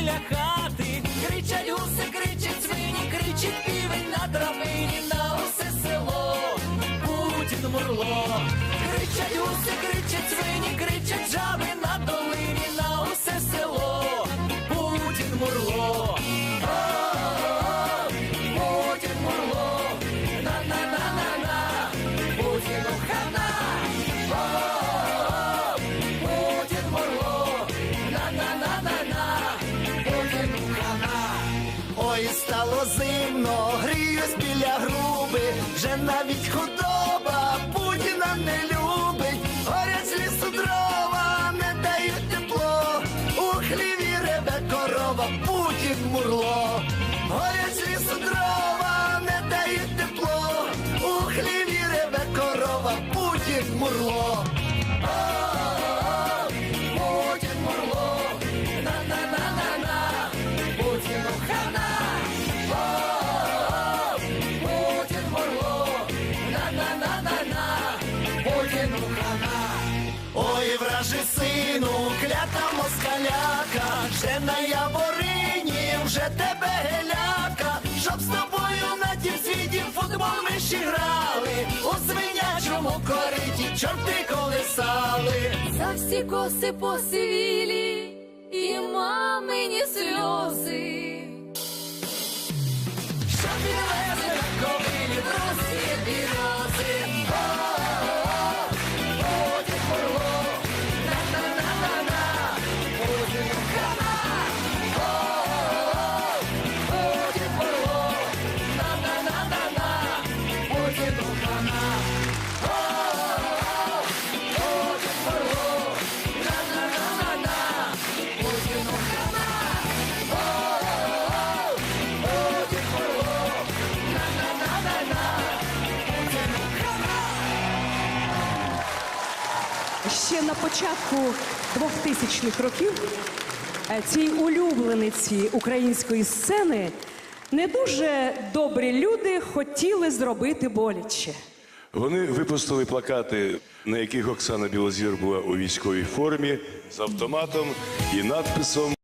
біля хати. Кричать гуси, кричать свині, кричить півень на травині, на усе село. Путін мурло. Кричать гуси, кричать свині, кричать жаби на долині, на усе село. Путін мурло. Ой, стало зимно, гріюсь біля груби, вже навіть худоба Путіна не любить, горять лісу дрова, не дають тепло, у хліві реве корова, Путін мурло, горять лісу дрова, не дають тепло, у хліві реве корова, Путін мурло. Тебе геляка, щоб з тобою на тім світі футбол ми ще грали, у свинячому кориті чорти колесали. За всі коси посивілі і мамині сльози. Що підвезли на ковилі в русі бірози. Ще на початку 2000-х років е, цій улюблениці української сцени не дуже добрі люди хотіли зробити боляче. Вони випустили плакати, на яких Оксана Білозір була у військовій формі з автоматом і надписом